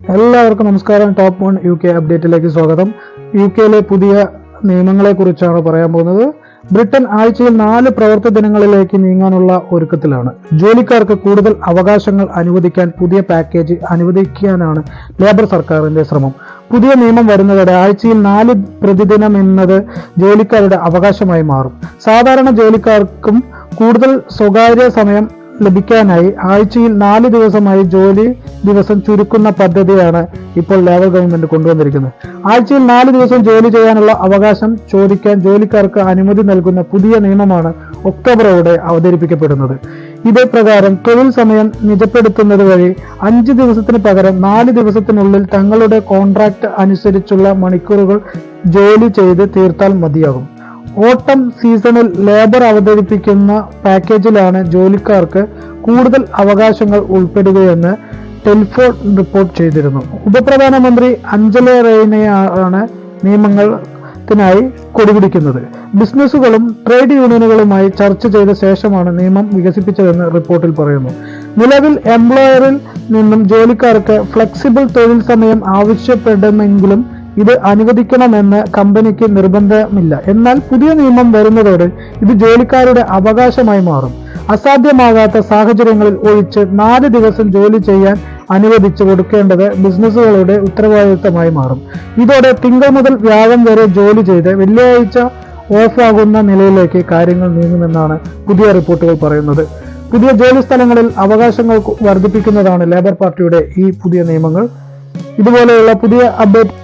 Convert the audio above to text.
എല്ലാവർക്കും നമസ്കാരം. Top one U K അപ്ഡേറ്റിലേക്ക് സ്വാഗതം. യു കെയിലെ പുതിയ നിയമങ്ങളെ കുറിച്ചാണ് പറയാൻ പോകുന്നത്. ബ്രിട്ടൻ ആഴ്ചയിൽ നാല് പ്രവൃത്തി ദിനങ്ങളിലേക്ക് നീങ്ങാനുള്ള ഒരുക്കത്തിലാണ്. ജോലിക്കാർക്ക് കൂടുതൽ അവകാശങ്ങൾ അനുവദിക്കാൻ പുതിയ പാക്കേജ് അനുവദിക്കാനാണ് ലേബർ സർക്കാരിന്റെ ശ്രമം. പുതിയ നിയമം വരുന്നതോടെ ആഴ്ചയിൽ നാല് പ്രതിദിനം എന്നത് ജോലിക്കാരുടെ അവകാശമായി മാറും. സാധാരണ ജോലിക്കാർക്കും കൂടുതൽ സ്വകാര്യ സമയം ലഭിക്കാനായി ആഴ്ചയിൽ നാല് ദിവസമായി ജോലി ദിവസം ചുരുക്കുന്ന പദ്ധതിയാണ് ഇപ്പോൾ ലേബർ ഗവൺമെന്റ് കൊണ്ടുവന്നിരിക്കുന്നത്. ആഴ്ചയിൽ നാല് ദിവസം ജോലി ചെയ്യാനുള്ള അവകാശം ചോദിക്കാൻ ജോലിക്കാർക്ക് അനുമതി നൽകുന്ന പുതിയ നിയമമാണ് ഒക്ടോബറോടെ അവതരിപ്പിക്കപ്പെടുന്നത്. ഇതേ പ്രകാരം തൊഴിൽ സമയം നിജപ്പെടുത്തുന്നത് വഴി അഞ്ച് ദിവസത്തിന് പകരം നാല് ദിവസത്തിനുള്ളിൽ തങ്ങളുടെ കോൺട്രാക്ട് അനുസരിച്ചുള്ള മണിക്കൂറുകൾ ജോലി ചെയ്ത് തീർത്താൽ മതിയാകും. ഓട്ടം സീസണിൽ ലേബർ അവതരിപ്പിക്കുന്ന പാക്കേജിലാണ് ജോലിക്കാർക്ക് കൂടുതൽ അവകാശങ്ങൾ ഉൾപ്പെടുകയെന്ന് ടെലിഫോൺ റിപ്പോർട്ട് ചെയ്തിരുന്നു. ഉപപ്രധാനമന്ത്രി അഞ്ജല റെയ്നയാണ് നിയമങ്ങൾത്തിനായി കൊടിപിടിക്കുന്നത്. ബിസിനസ്സുകളും ട്രേഡ് യൂണിയനുകളുമായി ചർച്ച ചെയ്ത ശേഷമാണ് നിയമം വികസിപ്പിച്ചതെന്ന് റിപ്പോർട്ടിൽ പറയുന്നു. നിലവിൽ എംപ്ലോയറിൽ നിന്നും ജോലിക്കാർക്ക് ഫ്ലെക്സിബിൾ തൊഴിൽ സമയം ആവശ്യപ്പെടുമെങ്കിലും ഇത് അനുവദിക്കണമെന്ന് കമ്പനിക്ക് നിർബന്ധമില്ല. എന്നാൽ പുതിയ നിയമം വരുന്നതോടെ ഇത് ജോലിക്കാരുടെ അവകാശമായി മാറും. അസാധ്യമാകാത്ത സാഹചര്യങ്ങളിൽ ഒഴിച്ച് നാല് ദിവസം ജോലി ചെയ്യാൻ അനുവദിച്ചു കൊടുക്കേണ്ടത് ബിസിനസ്സുകളുടെ ഉത്തരവാദിത്തമായി മാറും. ഇതോടെ തിങ്കൾ മുതൽ വ്യാഴം വരെ ജോലി ചെയ്ത് വെള്ളിയാഴ്ച ഓഫാകുന്ന നിലയിലേക്ക് കാര്യങ്ങൾ നീങ്ങുമെന്നാണ് പുതിയ റിപ്പോർട്ടുകൾ പറയുന്നത്. പുതിയ ജോലി സ്ഥലങ്ങളിൽ അവകാശങ്ങൾ വർദ്ധിപ്പിക്കുന്നതാണ് ലേബർ പാർട്ടിയുടെ ഈ പുതിയ നിയമങ്ങൾ. ഇതുപോലെയുള്ള പുതിയ അപ്ഡേറ്റ്